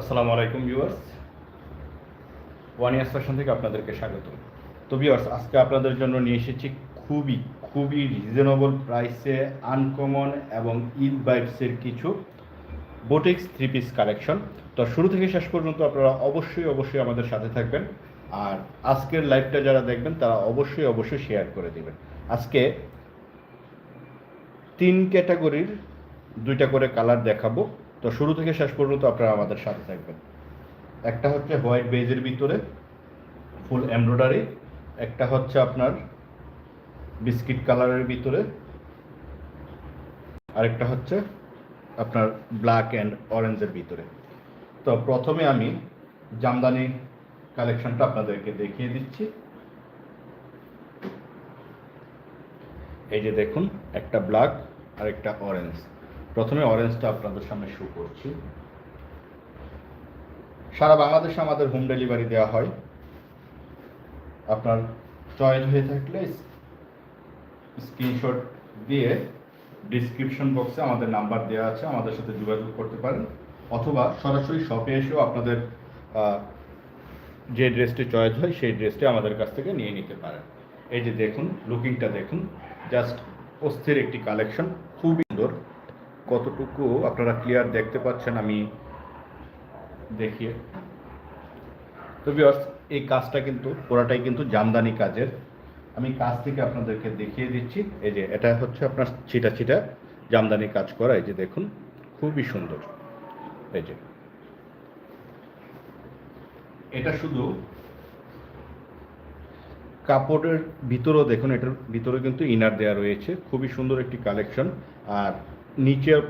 আসসালামু আলাইকুম viewers. One years fashion থেকে আপনাদেরকে স্বাগত তো ভিউয়ার্স, আজকে আপনাদের জন্য নিয়ে এসেছি খুবই খুবই রিজনেবল প্রাইসে আনকমন এবং ঈদ বাইটসের কিছু বোটিক্স থ্রি পিস কালেকশন তো শুরু থেকে শেষ পর্যন্ত আপনারা অবশ্যই অবশ্যই আমাদের সাথে থাকবেন। আর আজকের লাইভটা যারা দেখবেন, তারা অবশ্যই অবশ্যই শেয়ার করে দেবেন। আজকে তিন ক্যাটাগরির দুইটা করে কালার দেখাবো। তো শুরু থেকে শেষ পর্যন্ত আপনারা আমাদের সাথে থাকবেন। একটা হচ্ছে হোয়াইট বেজের ভিতরে ফুল এমব্রয়ডারি, একটা হচ্ছে আপনার বিস্কিট কালারের ভিতরে, আরেকটা হচ্ছে আপনার ব্ল্যাক অ্যান্ড অরেঞ্জের ভিতরে। তো প্রথমে আমি জামদানি কালেকশনটা আপনাদেরকে দেখিয়ে দিচ্ছি। এই যে দেখুন, একটা ব্ল্যাক আর একটা অরেঞ্জ। প্রথমে অরেঞ্জটা আপনাদের সামনে শো করছি। সারা বাংলাদেশে আমাদের হোম ডেলিভারি দেওয়া হয়। আপনার চয়েস হয়ে থাকলে স্ক্রিনশট দিয়ে ডিসক্রিপশন বক্সে আমাদের নাম্বার দেওয়া আছে, আমাদের সাথে যোগাযোগ করতে পারেন। অথবা সরাসরি শপে এসেও আপনাদের যে ড্রেসটি চয়েস হয়, সেই ড্রেসটি আমাদের কাছ থেকে নিয়ে নিতে পারেন। এই যে দেখুন লুকিংটা দেখুন জাস্ট অস্থির একটি কালেকশন খুবই কতটুকু আপনারা ক্লিয়ার দেখতে পাচ্ছেন আমি দেখিয়ে। তো ভিউয়ার্স এই কাজটা কিন্তু, পুরাটাই কিন্তু জামদানি কাজের। আমি কাজ থেকে আপনাদেরকে দেখিয়ে দিচ্ছি, এই যে এটা হচ্ছে আপনার ছিটা ছিটা জামদানি কাজ করা, এই যে দেখুন, খুবই সুন্দর, এই যে। এটা শুধু কাপড়ের ভিতরেও দেখুন, এটার ভিতরে কিন্তু ইনার দেওয়া রয়েছে, খুবই সুন্দর একটি কালেকশন আর নিচের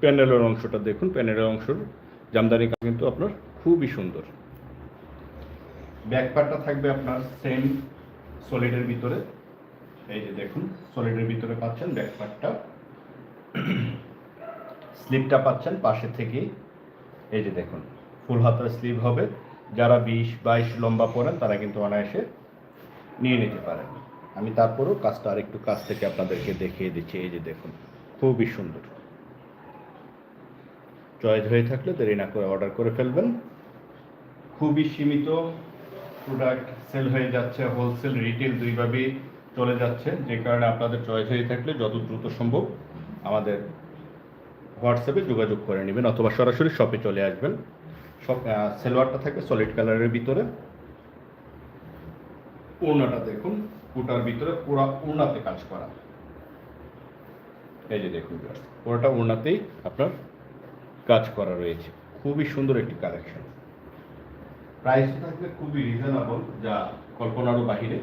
প্যানেলের অংশটা দেখুন, প্যানেলের অংশর জামদানি কিন্তু আপনার খুবই সুন্দর। ব্যাক পার্টটা থাকবে আপনার সেম সলিডের ভিতরে। এই যে দেখুন সলিডের ভিতরে পাচ্ছেন ব্যাক পার্টটা স্লিপটা পাচ্ছেন পাশে থেকেই এই যে দেখুন, ফুল হাতার স্লিপ হবে। যারা বিশ, বাইশ লম্বা পরেন, তারা কিন্তু অনায়াসে নিয়ে নিতে পারেন। আমি তারপরেও কাজটা আরেকটু কাছ থেকে আপনাদেরকে দেখিয়ে দিচ্ছি। এই যে দেখুন খুবই সুন্দর। চয়েস হয়ে থাকলে দেরি না করে অর্ডার করে ফেলবেন। খুবই সীমিত প্রোডাক্ট সেল হয়ে যাচ্ছে হোলসেল রিটেল দুইভাবেই চলে যাচ্ছে। যে কারণে আপনাদের চয়েস হয়ে থাকলে যত দ্রুত সম্ভব আমাদের হোয়াটসঅ্যাপে যোগাযোগ করে নেবেন অথবা সরাসরি শপে চলে আসবেন। সব সেলোয়ারটা থাকে সলিড কালারের ভিতরে। ওড়নাটা দেখুন, ওটার ভিতরে পুরা ওড়নাতে কাজ করা। এই যে দেখুন পুরোটা ওড়নাতেই আপনার কাজ করা রয়েছে। খুবই সুন্দর একটি কালেকশন প্রাইস থাকবে খুবই রিজনেবল যা কল্পনারও বাহিরে।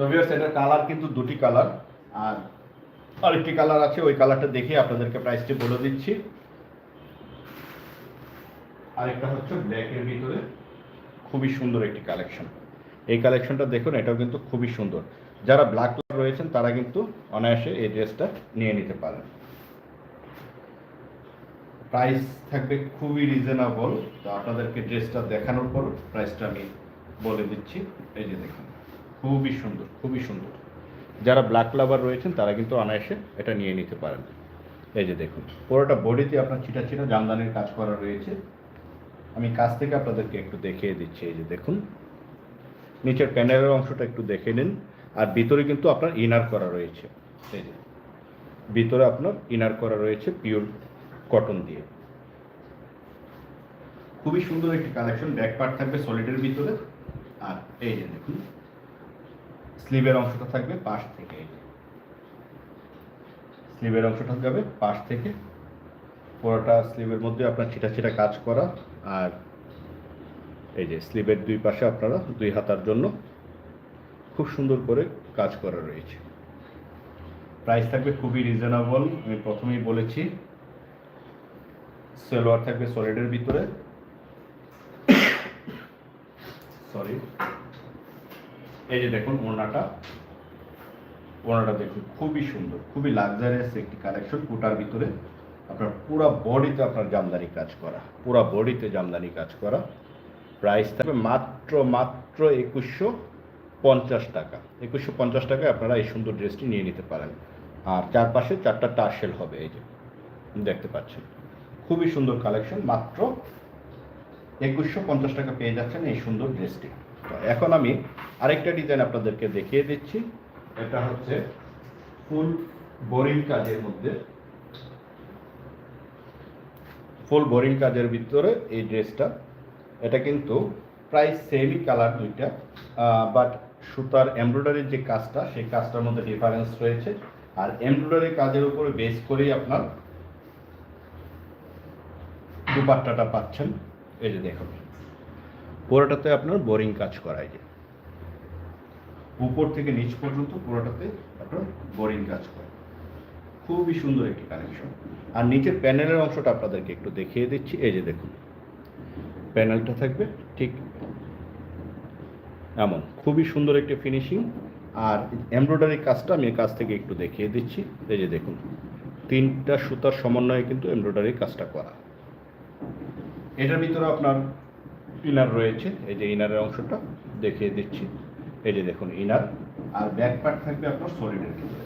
তো ভিউয়ার্স এটার কালার কিন্তু দুটি কালার আর আরেকটি কালার আছে, ওই কালারটা দেখে আপনাদেরকে প্রাইসটি বলে দিচ্ছি। আরেকটা হচ্ছে ব্ল্যাকের ভিতরে খুবই সুন্দর একটি কালেকশন এই কালেকশনটা দেখুন, এটাও কিন্তু খুবই সুন্দর। যারা ব্ল্যাক কালার রয়েছেন, তারা কিন্তু অনায়াসে এই ড্রেসটা নিয়ে নিতে পারেন। প্রাইস থাকবে খুবই রিজনেবল তো আপনাদেরকে ড্রেসটা দেখানোর পর প্রাইসটা আমি বলে দিচ্ছি। এই যে দেখুন। খুবই সুন্দর খুবই সুন্দর। যারা ব্ল্যাক লাভার রয়েছেন, তারা কিন্তু অনায়াসে এটা নিয়ে নিতে পারেন। এই যে দেখুন, পুরোটা বডিতে আপনার ছিটা ছিটা জামদানির কাজ করা রয়েছে। আমি কাছ থেকে আপনাদেরকে একটু দেখিয়ে দিচ্ছি, এই যে দেখুন। নিচের প্যানেলের অংশটা একটু দেখে নিন, আর ভিতরে কিন্তু আপনার ইনার করা রয়েছে। এই যে, ভিতরে আপনার ইনার করা রয়েছে পিওর কটন দিয়ে। খুবই সুন্দর একটি কালেকশন ব্যাক পার্ট থাকবে সলিডের ভিতরে। আর এই যে দেখুন স্লিভের অংশটা থাকবে পাশ থেকে। স্লিভের অংশটা যাবে পাশ থেকে। পুরোটা স্লিভের মধ্যে আপনার ছিটা ছিটা কাজ করা আর এই যে স্লিভের দুই পাশে আপনারা দুই হাতার জন্য খুব সুন্দর করে কাজ করা রয়েছে। প্রাইস থাকবে খুবই রিজনেবল, আমি প্রথমেই বলেছি। সেলোয়ার থাকবে সলিডের ভিতরে। সরি এই যে দেখুন ওনাটা ওনাটা দেখুন, খুবই সুন্দর, খুবই লাক্সারিয়াস একটি কালেকশন কোটার ভিতরে আপনার পুরো বডিতে আপনার জামদানি কাজ করা, পুরো বডিতে জামদানি কাজ করা। প্রাইস থাকবে মাত্র মাত্র একুশশো পঞ্চাশ টাকা, একুশশো পঞ্চাশ টাকায় আপনারা এই সুন্দর ড্রেসটি নিয়ে নিতে পারেন। আর চারপাশে চারটা টার্সেল হবে, এই যে দেখতে পাচ্ছেন। খুবই সুন্দর কালেকশন মাত্র একুশশো পঞ্চাশ টাকা পেয়ে যাচ্ছেন এই সুন্দর ড্রেসটি এখন আমি আরেকটা ডিজাইন আপনাদেরকে দেখিয়ে দিচ্ছি। এটা হচ্ছে ফুল বোরিং কাজের মধ্যে। ফুল বোরিং কাজের ভিতরে এই ড্রেসটা। এটা কিন্তু প্রায় সেমই কালার দুইটা বাট সুতার এমব্রয়ডারির যে কাজটা, সেই কাজটার মধ্যে ডিফারেন্স রয়েছে। আর এমব্রয়ডারি কাজের উপরে বেস করেই আপনার দুপাট্টাটা পাচ্ছেন। এই যে দেখুন। পুরোটাতে আপনার বোরিং কাজ করাই যে। উপর থেকে নিচ পর্যন্ত পুরোটাতে আপনার বোরিং কাজ করে। খুবই সুন্দর একটি কালেকশন আর নিচের প্যানেলের অংশটা আপনাদেরকে একটু দেখিয়ে দিচ্ছি। এই যে দেখুন প্যানেলটা থাকবে ঠিক এমন। খুবই সুন্দর একটি ফিনিশিং আর এমব্রয়ডারি কাজটা আমি কাছ থেকে একটু দেখিয়ে দিচ্ছি। এই যে দেখুন, তিনটা সুতার সমন্বয়ে কিন্তু এমব্রয়ডারি কাজটা করা। এটার ভিতরে আপনার ইনার রয়েছে, এই যে ইনারের অংশটা দেখিয়ে দিচ্ছি। এই যে দেখুন, ইনার। আর ব্যাক পার্ট থাকবে আপনার সলিডের ভিতরে।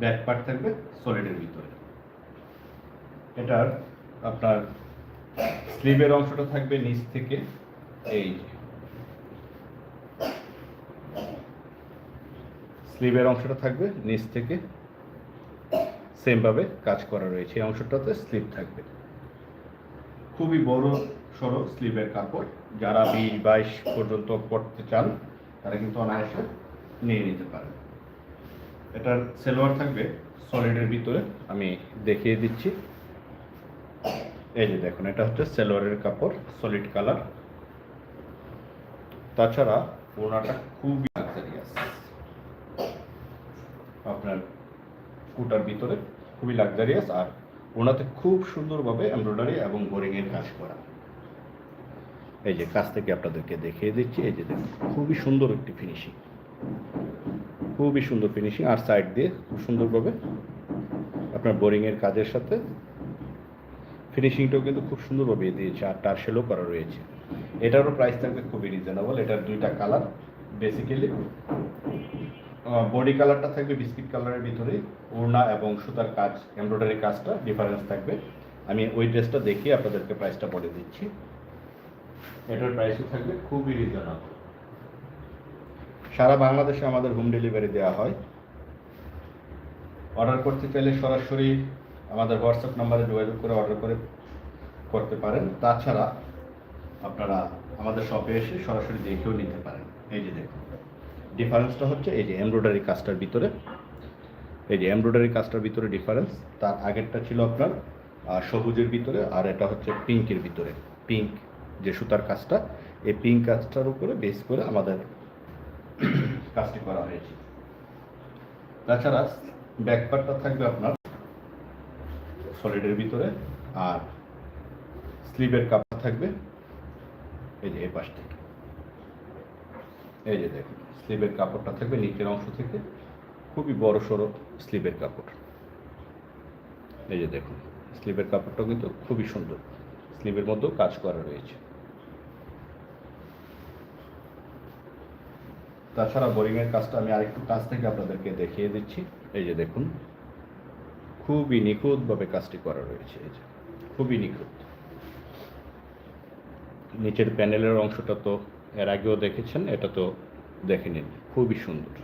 ব্যাক পার্ট থাকবে সলিডের ভিতরে। এটার আপনার স্লিভের অংশটা থাকবে নিচ থেকে, এই স্লিভের অংশটা থাকবে নিচ থেকে। সেমভাবে কাজ করা রয়েছে। এই অংশটাতে স্লিভ থাকবে। খুবই বড় সড়ো স্লিভের কাপড়। যারা বিশ, বাইশ পর্যন্ত পড়তে চান, তারা কিন্তু অনায়াসে নিয়ে নিতে পারেন। এটার সেলোয়ার থাকবে সলিডের ভিতরে, আমি দেখিয়ে দিচ্ছি। এই যে দেখুন, এটা হচ্ছে সেলোয়ারের কাপড় সলিড কালার তাছাড়া ওনাটা খুবই লাক্সারিয়াস আপনার কুটার ভিতরে খুবই লাক্সারিয়াস আর ওনাতে খুব সুন্দরভাবে এমব্রয়ডারি এবং বোরিংয়ের কাজ করা। এই যে কাছ থেকে আপনাদেরকে দেখিয়ে দিচ্ছি, এই যে দেখুন, খুবই সুন্দর একটি ফিনিশিং খুবই সুন্দর ফিনিশিং আর সাইড দিয়ে খুব সুন্দরভাবে আপনার বোরিংয়ের কাজের সাথে ফিনিশিংটাও কিন্তু খুব সুন্দরভাবে দিয়েছে, আর টার্সেলও করা রয়েছে। এটারও প্রাইস থাকবে খুবই রিজনেবল এটার দুইটা কালার বেসিক্যালি বডি কালারটা থাকবে বিস্কিট কালারের ভিতরে ওড়না এবং সুতার কাজ এমব্রয়ডারি কাজটা ডিফারেন্স থাকবে। আমি ওই ড্রেসটা দেখিয়ে আপনাদেরকে প্রাইসটা বলে দিচ্ছি। এটার প্রাইসও থাকবে খুবই রিজনেবল সারা বাংলাদেশে আমাদের হোম ডেলিভারি দেওয়া হয়। অর্ডার করতে চাইলে সরাসরি আমাদের হোয়াটসঅ্যাপ নাম্বারে যোগাযোগ করে অর্ডার করে করতে পারেন। তাছাড়া আপনারা আমাদের শপে এসে সরাসরি দেখেও নিতে পারেন। এই যে দেখুন ডিফারেন্সটা হচ্ছে এই যে এমব্রয়ডারি কাজটার ভিতরে। এই যে এমব্রয়ডারি কাজটার ভিতরে ডিফারেন্স তার আগেরটা ছিল আপনার সবুজের ভিতরে আর এটা হচ্ছে পিঙ্কের ভিতরে। পিঙ্ক যে সুতার কাজটা, এই পিঙ্ক কাজটার উপরে বেস করে আমাদের কাজটি করা হয়েছে। তাছাড়া ব্যাক পার্টটা থাকবে আপনার সলিডের ভিতরে আর স্লিভের কাপড় থাকবে এই যে এই পাশ থেকে। এই যে দেখুন স্লিভের কাপড়টা থাকবে নিচের অংশ থেকে। খুবই বড় সড়ো স্লিভের কাপড়। এই যে দেখুন স্লিভের কাপড়টা কিন্তু খুবই সুন্দর। স্লিভের মধ্যেও কাজ করা রয়েছে। তাছাড়া বোরিংয়ের কাজটা আমি আরেকটু কাছ থেকে আপনাদেরকে দেখিয়ে দিচ্ছি। এই যে দেখুন, খুবই নিখুঁতভাবে কাজটি করা রয়েছে। এই যে, খুবই নিখুঁত। নিচের প্যানেলের অংশটা তো এর আগেও দেখেছেন, এটা তো দেখে নিন, খুবই সুন্দর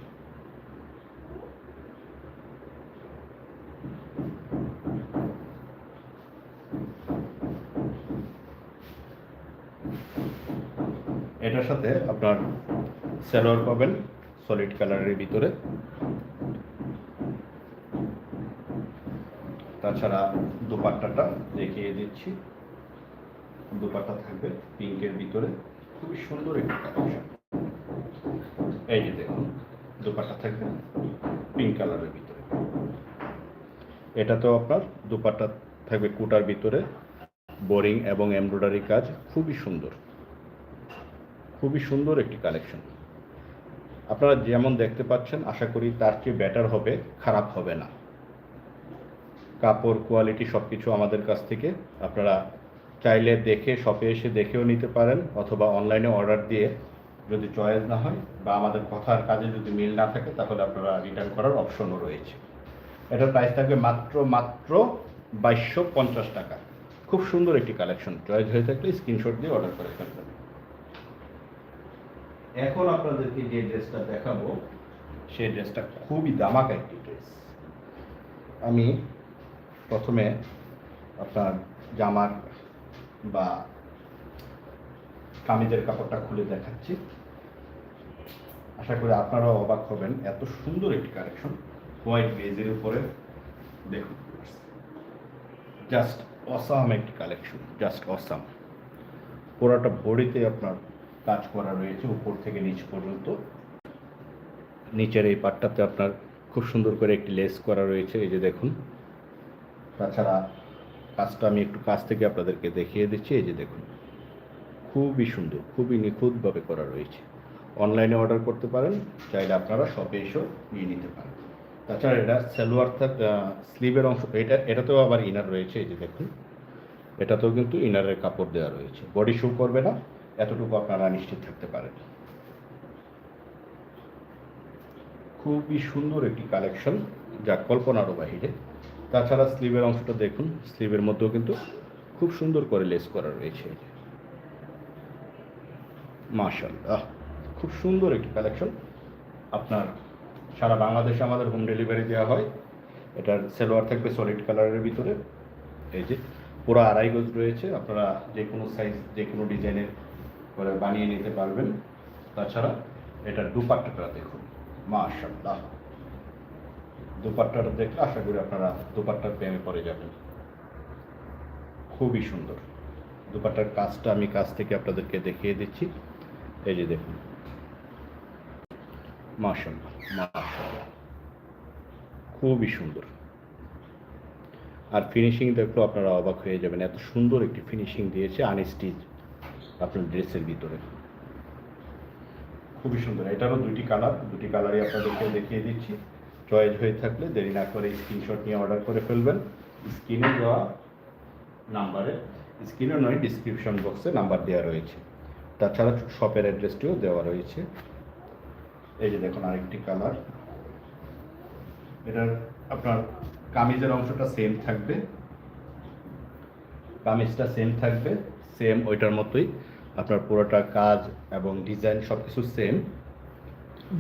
এটার সাথে আপনার সালোয়ার পাবেন? সলিড কালারের ভিতরে। তাছাড়া দুপাট্টাটা দেখিয়ে দিচ্ছি। দুপাট্টা থাকবে পিঙ্কের ভিতরে। খুবই সুন্দর একটি এই যে দেখুন, দুপাট্টা থাকবে পিঙ্ক কালারের ভিতরে। এটাতেও আপনার দুপাট্টা থাকবে কুটার ভিতরে। বোরিং এবং এমব্রয়ডারি কাজ খুবই সুন্দর। খুবই সুন্দর একটি কালেকশন আপনারা যেমন দেখতে পাচ্ছেন, আশা করি তার চেয়ে বেটার হবে, খারাপ হবে না। কাপড় কোয়ালিটি সব কিছু আমাদের কাছ থেকে। আপনারা চাইলে দেখে শপে এসে দেখেও নিতে পারেন, অথবা অনলাইনে অর্ডার দিয়ে যদি চয়েস না হয়, বা আমাদের কথার কাজে যদি মিল না থাকে, তাহলে আপনারা রিটার্ন করার অপশনও রয়েছে। এটার প্রাইস থাকবে মাত্র মাত্র বাইশশো পঞ্চাশ টাকা। খুব সুন্দর একটি কালেকশন চয়েস হয়ে থাকলে স্ক্রিনশট দিয়ে অর্ডার করে ফেলবেন। এখন আপনাদেরকে যে ড্রেসটা দেখাবো, সেই ড্রেসটা খুবই দামাক একটি ড্রেস। আমি প্রথমে আপনার জামার বা কামিজের কাপড়টা খুলে দেখাচ্ছি। আশা করি আপনারাও অবাক হবেন, এত সুন্দর একটি কালেকশন, হোয়াইট বেজের উপরে। দেখুন, জাস্ট অসাম একটি কালেকশন, জাস্ট অসাম। পুরোটা বডিতে আপনার কাজ করা রয়েছে উপর থেকে নিচ পর্যন্ত। নিচের এই পাটটাতে আপনার খুব সুন্দর করে একটি লেস করা রয়েছে, এই যে দেখুন। তাছাড়া কাজটা আমি একটু কাছ থেকে আপনাদেরকে দেখিয়ে দিচ্ছি, এই যে দেখুন। খুবই সুন্দর, খুবই নিখুঁতভাবে করা রয়েছে। অনলাইনে অর্ডার করতে পারেন, চাইলে আপনারা শপে এসেও নিয়ে নিতে পারেন। তাছাড়া এটা সালোয়ার স্লিভের অংশ, এটা, এটাতেও আবার ইনার রয়েছে, এই যে দেখুন। এটাতেও কিন্তু ইনারের কাপড় দেওয়া রয়েছে। বডি শু করবে না। এতটুকু আপনারা নিশ্চিত থাকতে পারেন। খুবই সুন্দর একটি কালেকশন যা কল্পনারও বাহিরে তাছাড়া স্লিভের অংশটা দেখুন, স্লিভের মধ্যেও কিন্তু খুব সুন্দর করে লেস করা রয়েছে মাশাল্লাহ খুব সুন্দর একটি কালেকশন। আপনার সারা বাংলাদেশে আমাদের হোম ডেলিভারি দেওয়া হয়। এটার সেলোয়ার থাকবে সলিড কালারের ভিতরে। এই যে পুরো আড়াই গজ রয়েছে। আপনারা যে কোনো সাইজ যে কোনো ডিজাইনের করে বানিয়ে নিতে পারবেন। তাছাড়া এটার দুপাট্টাটা দেখুন মাশাল্লাহ দুপাট্টাটা দেখলে আশা করি আপনারা দুপাট্টার প্রেমে পড়ে যাবেন। খুবই সুন্দর। দুপাট্টার কাজটা আমি কাছ থেকে আপনাদেরকে দেখিয়ে দিচ্ছি। এই যে দেখুন। মাশাল্লাহ খুবই সুন্দর। আর ফিনিশিং দেখলেও আপনারা অবাক হয়ে যাবেন। এত সুন্দর একটি ফিনিশিং দিয়েছে আনস্টিচ আপনার ড্রেসের ভিতরে। খুবই সুন্দর। এটারও দুটি কালার। দুটি কালারই আপনাদেরকে দেখিয়ে দিচ্ছি। চয়েস হয়ে থাকলে দেরি না করে স্ক্রিনশট নিয়ে অর্ডার করে ফেলবেন। স্ক্রিনে দেওয়া নাম্বারে, স্ক্রিনে নয় ডিসক্রিপশন বক্সে নাম্বার দেওয়া রয়েছে। তাছাড়া শপের অ্যাড্রেসটিও দেওয়া রয়েছে। এই যে দেখুন আরেকটি কালার। এটার আপনার কামিজের অংশটা সেম থাকবে। কামিজটা সেম থাকবে। সেম ওইটার মতোই। আপনার পুরোটা কাজ এবং ডিজাইন সব কিছু সেম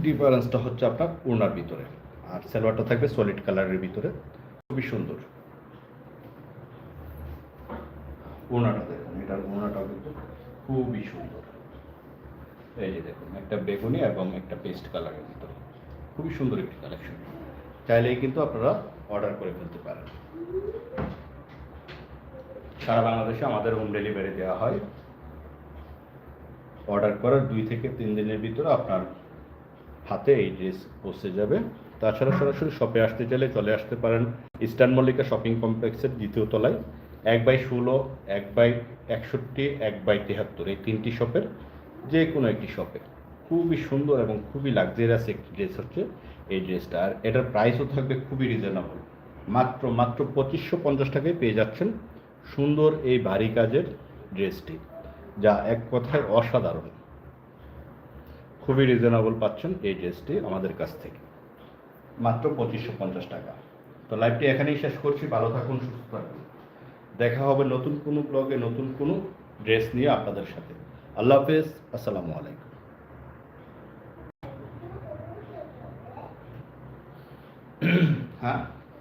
ডিফারেন্সটা হচ্ছে আপনার ওনার ভিতরে। আর সালোয়ারটা থাকবে সলিড কালারের ভিতরে। খুবই সুন্দর। ওনাটা দেখুন, এটার ওনাটাও কিন্তু খুবই সুন্দর। এই যে দেখুন, একটা বেগুনি এবং একটা পেস্ট কালারের ভিতরে। খুবই সুন্দর একটি কালেকশন চাইলেই কিন্তু আপনারা অর্ডার করে ফেলতে পারেন। সারা বাংলাদেশে আমাদের হোম ডেলিভারি দেওয়া হয়। অর্ডার করার দুই থেকে তিন দিনের ভিতরে আপনার হাতে এই ড্রেস পৌঁছে যাবে। তাছাড়া সরাসরি শপে আসতে চাইলে চলে আসতে পারেন ইস্টার্ন মল্লিকা শপিং কমপ্লেক্সের দ্বিতীয় তলায়, এক বাই ষোলো, এক বাই একষট্টি, এক বাই তেহাত্তর এই তিনটি শপের যে কোনো একটি শপে খুবই সুন্দর এবং খুবই লাক্সারিয়াস একটি ড্রেস হচ্ছে এই ড্রেসটা আর এটার প্রাইসও থাকবে খুবই রিজনেবল মাত্র মাত্র পঁচিশশো পঞ্চাশ টাকায় পেয়ে যাচ্ছেন সুন্দর এই ভারী কাজের ড্রেসটি, যা এক কথায় অসাধারণ। খুবই রিজনেবল পাচ্ছেন এই ড্রেসটি আমাদের কাছ থেকে। মাত্র পঁচিশশো পঞ্চাশ টাকা। তো লাইভটি এখানেই শেষ করছি। ভালো থাকুন, সুস্থ থাকুন। দেখা হবে নতুন কোনো ব্লগে নতুন কোনো ড্রেস নিয়ে আপনাদের সাথে। আল্লাহ হাফেজ। আসসালামু আলাইকুম। হ্যাঁ?